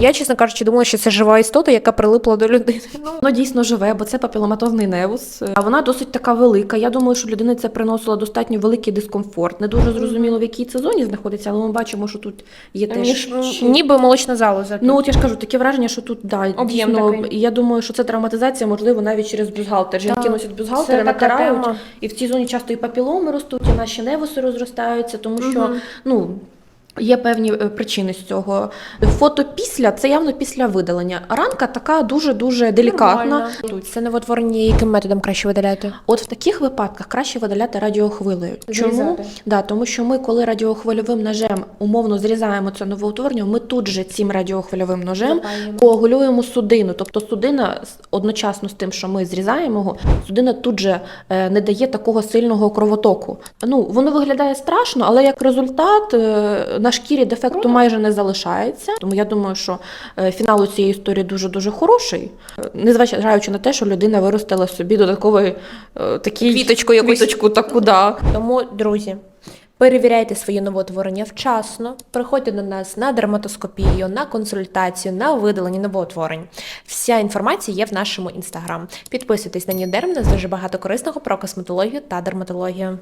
Я, чесно кажучи, думала, що це жива істота, яка прилипла до людини. Ну, Воно дійсно живе, бо це папіломатозний невус. А вона досить така велика. Я думаю, що людини це приносило достатньо великий дискомфорт. Не дуже зрозуміло, в якій це зоні знаходиться, але ми бачимо, що тут є теж. між, ніби молочна залоза. Ну, от я ж кажу, таке враження, що тут да, Об'єм дійсно, такий. я думаю, що це травматизація, можливо, навіть через бюстгальтер. Жінки Так. носять бюстгальтери, Це натирають, і в цій зоні часто і папіломи ростуть, і наші невуси розростаються, тому що Мгм. ну. Є певні е, причини з цього. Фото після це явно після видалення. Ранка така дуже дуже делікатна. Це новотворення яким методом краще видаляти? От в таких випадках краще видаляти радіохвилею. Чому? Зрізати. Да, тому що ми, коли радіохвильовим ножем умовно зрізаємо це новоутворення, ми тут же цим радіохвильовим ножем Лапаємо. коагулюємо судину. Тобто судина одночасно з тим, що ми зрізаємо його, судина тут же е, не дає такого сильного кровотоку. Ну воно виглядає страшно, але як результат е, на шкірі дефекту майже не залишається. Тому я думаю, що е, фінал у цієї історії дуже дуже хороший, Е, незважаючи на те, що людина виростила собі додатковий е, такий Квіточку якусь. квіточку таку, да. Тому, друзі, перевіряйте свої новоутворення вчасно, приходьте до нас на дерматоскопію, на консультацію, на видалення новоутворень. Вся інформація є в нашому інстаграм. Підписуйтесь на Нідерм, нас дуже багато корисного про косметологію та дерматологію.